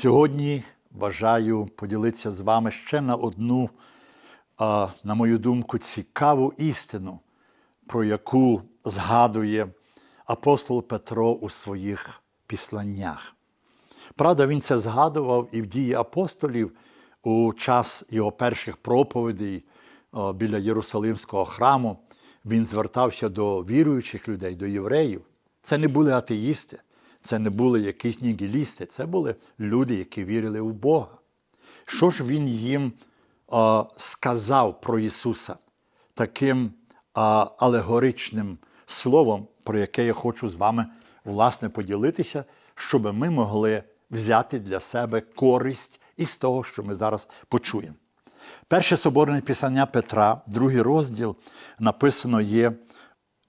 Сьогодні бажаю поділитися з вами ще на одну, на мою думку, цікаву істину, про яку згадує апостол Петро у своїх післаннях. Правда, він це згадував і в дії апостолів у час його перших проповідей біля Єрусалимського храму. Він звертався до віруючих людей, до євреїв. Це не були атеїсти, це не були якісь нігілісти, це були люди, які вірили в Бога. Що ж він їм о, сказав про Ісуса таким а, алегоричним словом, про яке я хочу з вами власне поділитися, щоб ми могли взяти для себе користь із того, що ми зараз почуємо. Перше соборне писання Петра, другий розділ, написано є: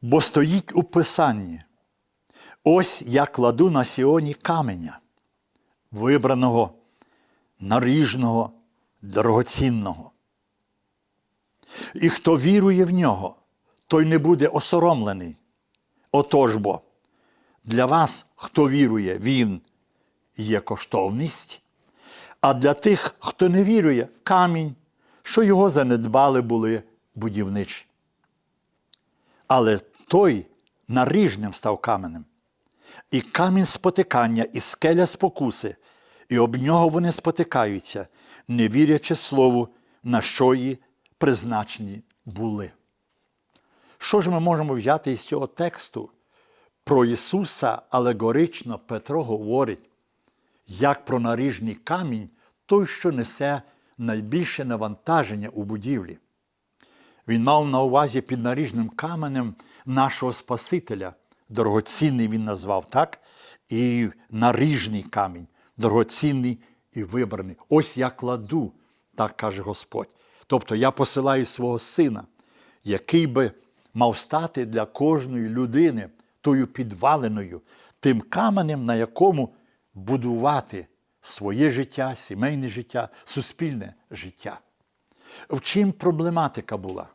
бо стоїть у Писанні. Ось я кладу на Сіоні каменя, вибраного, наріжного, дорогоцінного. І хто вірує в нього, той не буде осоромлений. Отож бо, для вас, хто вірує, він є коштовність, а для тих, хто не вірує, камінь, що його занедбали були будівничі. Але той наріжним став каменем, і камінь спотикання, і скеля спокуси, і об нього вони спотикаються, не вірячи слову, на що її призначені були. Що ж ми можемо взяти із цього тексту? Про Ісуса алегорично Петро говорить, як про наріжний камінь, той, що несе найбільше навантаження у будівлі. Він мав на увазі під наріжним каменем нашого Спасителя. Дорогоцінний він назвав так, і наріжний камінь, дорогоцінний і вибраний. Ось я кладу, так каже Господь. Тобто я посилаю свого сина, який би мав стати для кожної людини тою підваленою, тим каменем, на якому будувати своє життя, сімейне життя, суспільне життя. В чим проблематика була?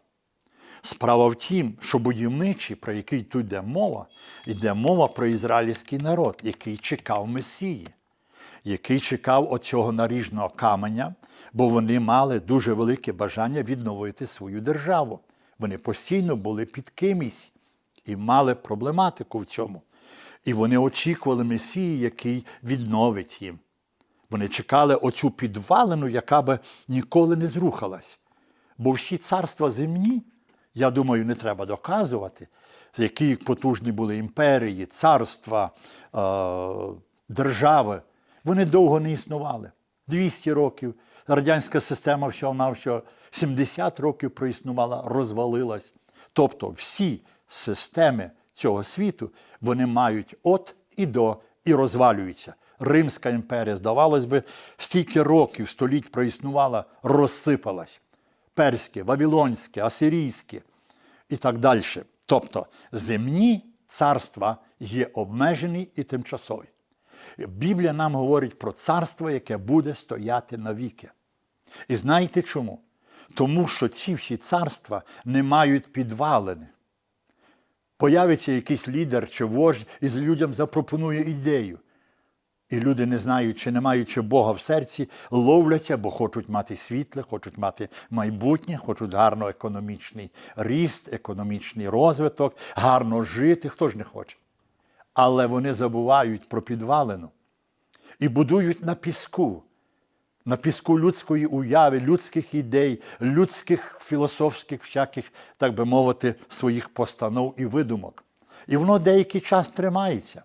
Справа в тім, що будівничі, про який тут йде мова, йде мова про ізраїльський народ, який чекав Месії, який чекав оцього наріжного каменя, бо вони мали дуже велике бажання відновити свою державу. Вони постійно були під кимось і мали проблематику в цьому. І вони очікували Месії, який відновить їм. Вони чекали оцю підвалину, яка би ніколи не зрухалась. Бо всі царства земні, я думаю, не треба доказувати, які потужні були імперії, царства, е- держави, вони довго не існували. 200 років. Радянська система всього-навсього 70 років проіснувала, розвалилась. Тобто всі системи цього світу вони мають от і до і розвалюються. Римська імперія, здавалось би, стільки років, століть проіснувала, розсипалась. Перське, Вавилонське, Асирійське і так далі. Тобто земні царства є обмежені і тимчасові. Біблія нам говорить про царство, яке буде стояти навіки. І знаєте чому? Тому що ці всі царства не мають підвалини. Появиться якийсь лідер чи вождь і людям запропонує ідею. І люди, не знаючи, не маючи Бога в серці, ловляться, бо хочуть мати світле, хочуть мати майбутнє, хочуть гарно економічний ріст, економічний розвиток, гарно жити, хто ж не хоче. Але вони забувають про підвалину і будують на піску, на піску людської уяви, людських ідей, людських філософських, всяких, так би мовити, своїх постанов і видумок. І воно деякий час тримається.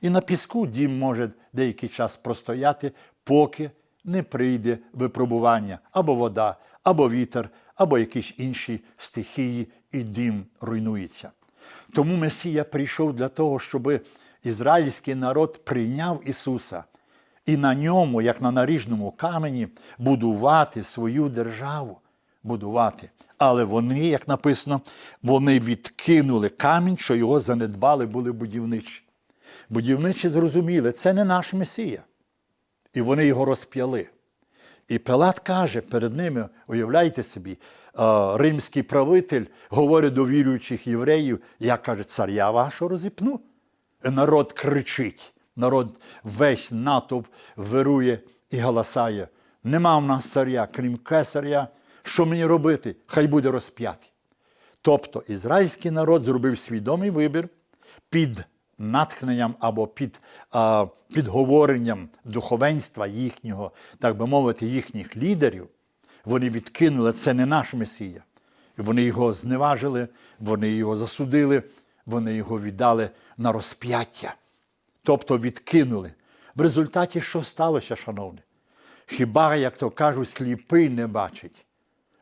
І на піску дім може деякий час простояти, поки не прийде випробування або вода, або вітер, або якісь інші стихії, і дім руйнується. Тому Месія прийшов для того, щоб ізраїльський народ прийняв Ісуса і на ньому, як на наріжному камені, будувати свою державу. Будувати. Але вони, як написано, вони відкинули камінь, що його занедбали були будівничі. Будівничі зрозуміли, це не наш Месія. І вони його розп'яли. І Пилат каже перед ними, уявляйте собі, римський правитель говорить до віруючих євреїв, я каже, царя вашого розіпну. І народ кричить народ весь натовп вирує і галасає. Нема в нас царя, крім кесаря. Що мені робити? Хай буде розп'ятий. Тобто ізраїльський народ зробив свідомий вибір під натхненням або під а, підговоренням духовенства їхнього, так би мовити, їхніх лідерів. Вони відкинули це не наш Месія. Вони його зневажили, вони його засудили, вони його віддали на розп'яття. Тобто відкинули. В результаті що сталося, шановні? Хіба, як то кажуть, сліпий не бачить?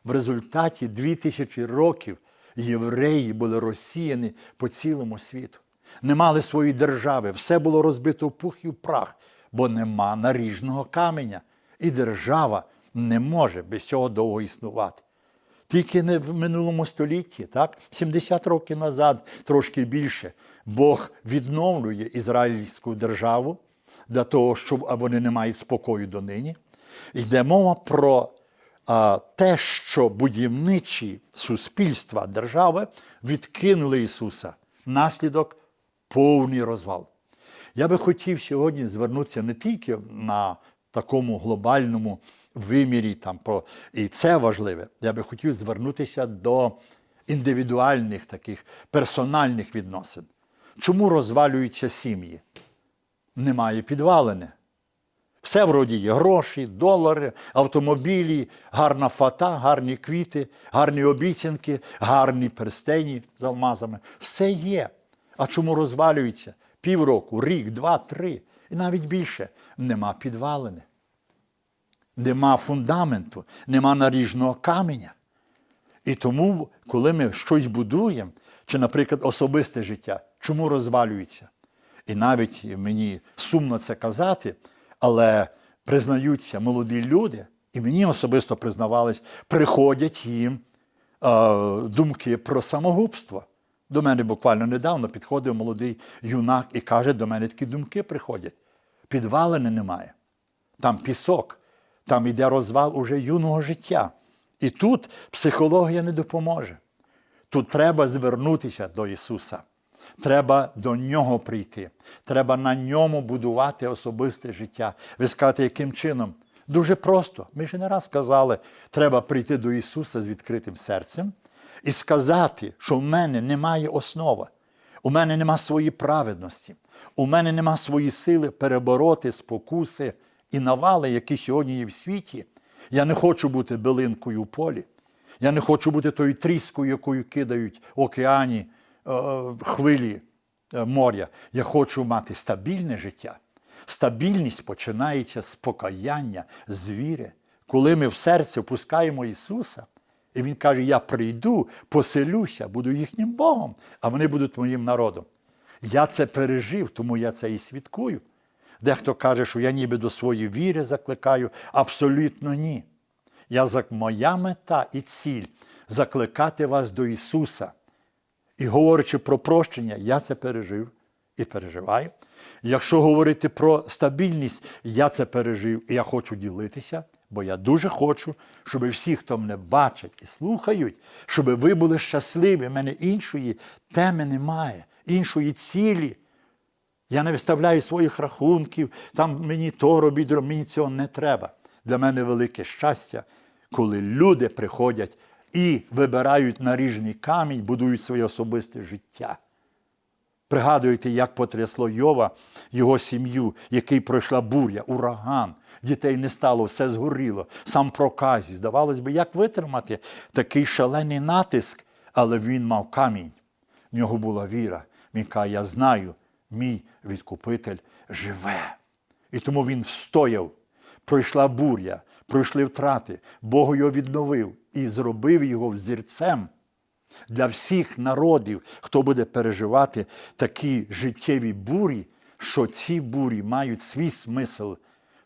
В результаті дві тисячі років євреї були розсіяні по цілому світу. Не мали своєї держави, все було розбито в пух і в прах, бо нема наріжного каменя. І держава не може без цього довго існувати. Тільки не в минулому столітті, так? 70 років назад, трошки більше, Бог відновлює ізраїльську державу для того, щоб вони не мають спокою донині. Йде мова про а, те, що будівничі суспільства держави відкинули Ісуса. Наслідок повний розвал. Я би хотів сьогодні звернутися не тільки на такому глобальному вимірі, там, про, і це важливе. Я би хотів звернутися до індивідуальних таких персональних відносин. Чому розвалюються сім'ї? Немає підвалини. Все вроді є гроші, долари, автомобілі, гарна фата, гарні квіти, гарні обіцянки, гарні перстені з алмазами. Все є. А чому розвалюється? Півроку, рік, два, три і навіть більше. Нема підвалини. Нема фундаменту, нема наріжного каменя. І тому, коли ми щось будуємо, чи, наприклад, особисте життя, чому розвалюється? І навіть мені сумно це казати, але признаються молоді люди, і мені особисто признавались, приходять їм е, думки про самогубство. До мене буквально недавно підходив молодий юнак і каже, до мене такі думки приходять. Підвалини немає. Там пісок, там йде розвал уже юного життя. І тут психологія не допоможе. Тут треба звернутися до Ісуса. Треба до Нього прийти. Треба на ньому будувати особисте життя. Ви скажете, яким чином? Дуже просто. Ми ж не раз казали, треба прийти до Ісуса з відкритим серцем і сказати, що в мене немає основи, у мене нема своєї праведності, у мене нема своєї сили перебороти спокуси і навали, які сьогодні є в світі. Я не хочу бути билинкою в полі. Я не хочу бути тою тріскою, якою кидають в океані е, хвилі е, моря. Я хочу мати стабільне життя. Стабільність починається з покаяння, з віри. Коли ми в серце впускаємо Ісуса, і Він каже: Я прийду, поселюся, буду їхнім Богом, а вони будуть моїм народом. Я це пережив, тому я це і свідкую. Дехто каже, що я ніби до своєї віри закликаю. Абсолютно ні. Я, Моя мета і ціль закликати вас до Ісуса. І говорячи про прощення, я це пережив і переживаю. Якщо говорити про стабільність, я це пережив і я хочу ділитися, бо я дуже хочу, щоб всі, хто мене бачать і слухають, щоб ви були щасливі. У мене іншої теми немає, іншої цілі. Я не виставляю своїх рахунків, там мені то робіть, мені цього не треба. Для мене велике щастя, коли люди приходять і вибирають наріжний камінь, будують своє особисте життя. Пригадуєте, як потрясло Йова, його сім'ю, який пройшла буря, ураган, дітей не стало, все згоріло, сам проказі. Здавалось би, як витримати такий шалений натиск, але він мав камінь. В нього була віра. Він каже, я знаю, мій відкупитель живе. І тому він встояв. Пройшла буря, пройшли втрати, Бог його відновив і зробив його взірцем для всіх народів, хто буде переживати такі життєві бурі, що ці бурі мають свій смисл,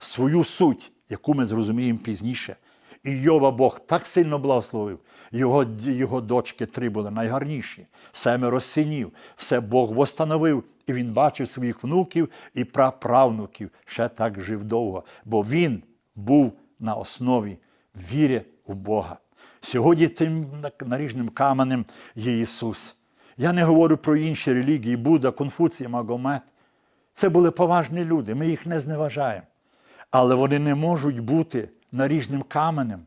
свою суть, яку ми зрозуміємо пізніше. І Йова Бог так сильно благословив. Його його дочки три були найгарніші, семеро синів, все Бог восстановив, і він бачив своїх внуків і праправнуків, ще так жив довго, бо він був на основі віри у Бога. Сьогодні тим наріжним каменем є Ісус. Я не говорю про інші релігії, Будда, Конфуцій, Магомед. Це були поважні люди, ми їх не зневажаємо. Але вони не можуть бути наріжним каменем,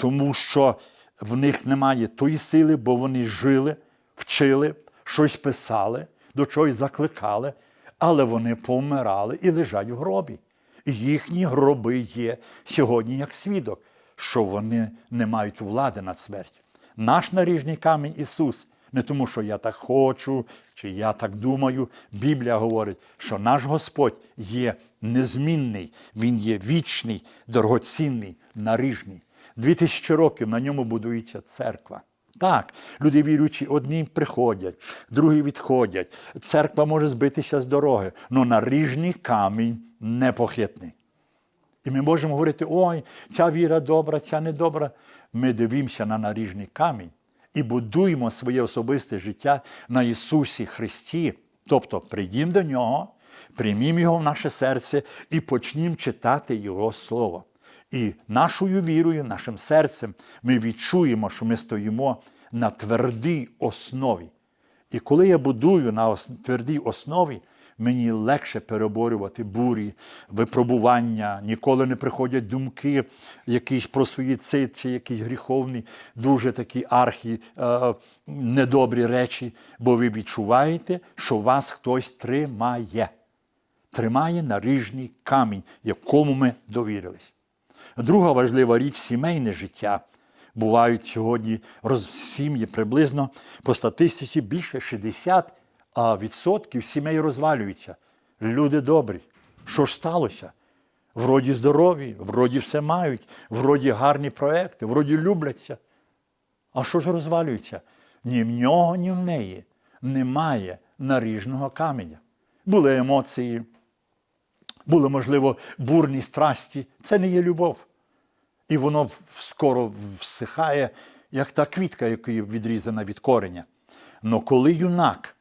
тому що в них немає тої сили, бо вони жили, вчили, щось писали, до чогось закликали, але вони помирали і лежать в гробі. І їхні гроби є сьогодні як свідок, що вони не мають влади над смертю. Наш наріжний камінь Ісус, не тому, що я так хочу, чи я так думаю. Біблія говорить, що наш Господь є незмінний, Він є вічний, дорогоцінний, наріжний. Дві тисячі років на ньому будується церква. Так, люди віруючі, одні приходять, другі відходять. Церква може збитися з дороги, але наріжний камінь непохитний. І ми можемо говорити, ой, ця віра добра, ця недобра. Ми дивимося на наріжний камінь і будуємо своє особисте життя на Ісусі Христі. Тобто прийдімо до Нього, приймімо Його в наше серце і почнімо читати Його Слово. І нашою вірою, нашим серцем ми відчуємо, що ми стоїмо на твердій основі. І коли я будую на твердій основі, мені легше переборювати бурі, випробування, ніколи не приходять думки якісь про суїцид чи якісь гріховні, дуже такі архі е, недобрі речі, бо ви відчуваєте, що вас хтось тримає. Тримає наріжний камінь, якому ми довірились. Друга важлива річ сімейне життя. Бувають сьогодні сім'ї приблизно по статистиці більше 60 а, відсотків сімей розвалюються. Люди добрі. Що ж сталося? Вроді здорові, вроді все мають, вроді гарні проекти, вроді любляться. А що ж розвалюється? Ні в нього, ні в неї немає наріжного каменя. Були емоції, були, можливо, бурні страсті. Це не є любов. І воно скоро всихає, як та квітка, яка відрізана від кореня. Но коли юнак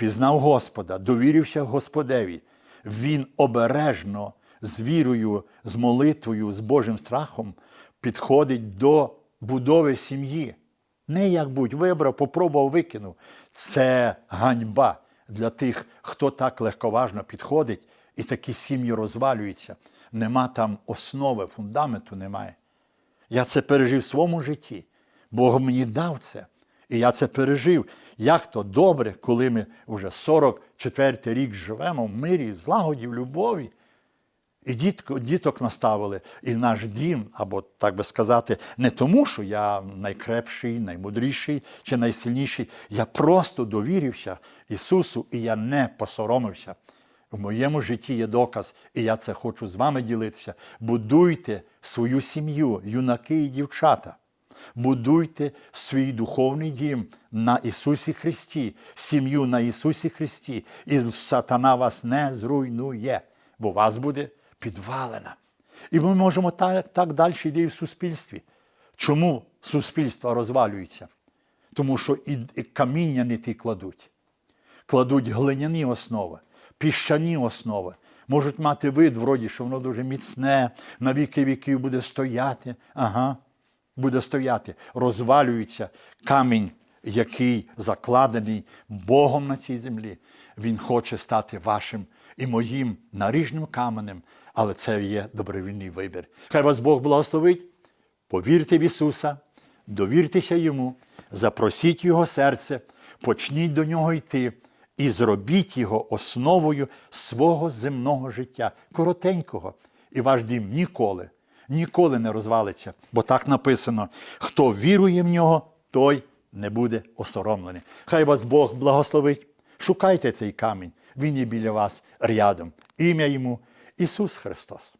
пізнав Господа, довірився Господеві, він обережно з вірою, з молитвою, з Божим страхом підходить до будови сім'ї. Не як будь вибрав, попробував, викинув. Це ганьба для тих, хто так легковажно підходить, і такі сім'ї розвалюються. Нема там основи, фундаменту немає. Я це пережив в своєму житті. Бог мені дав це. І я це пережив. Як то добре, коли ми вже 44-й рік живемо в мирі, злагоді, в любові. І дітко, діток наставили, і наш дім, або так би сказати, не тому, що я найкрепший, наймудріший чи найсильніший. Я просто довірився Ісусу, і я не посоромився. В моєму житті є доказ, і я це хочу з вами ділитися. Будуйте свою сім'ю, юнаки і дівчата. Будуйте свій духовний дім на Ісусі Христі, сім'ю на Ісусі Христі, і сатана вас не зруйнує, бо вас буде підвалена. І ми можемо так, так далі йти в суспільстві. Чому суспільство розвалюється? Тому що і, каміння не ті кладуть. Кладуть глиняні основи, піщані основи. Можуть мати вид, вроді, що воно дуже міцне, на віки віків буде стояти. Ага, буде стояти. Розвалюється камінь, який закладений Богом на цій землі. Він хоче стати вашим і моїм наріжним каменем, але це є добровільний вибір. Хай вас Бог благословить. Повірте в Ісуса, довіртеся Йому, запросіть Його серце, почніть до Нього йти і зробіть Його основою свого земного життя, коротенького. І ваш дім ніколи, ніколи не розвалиться, бо так написано: хто вірує в нього, той не буде осоромлений. Хай вас Бог благословить. Шукайте цей камінь, він є біля вас рядом. Ім'я йому Ісус Христос.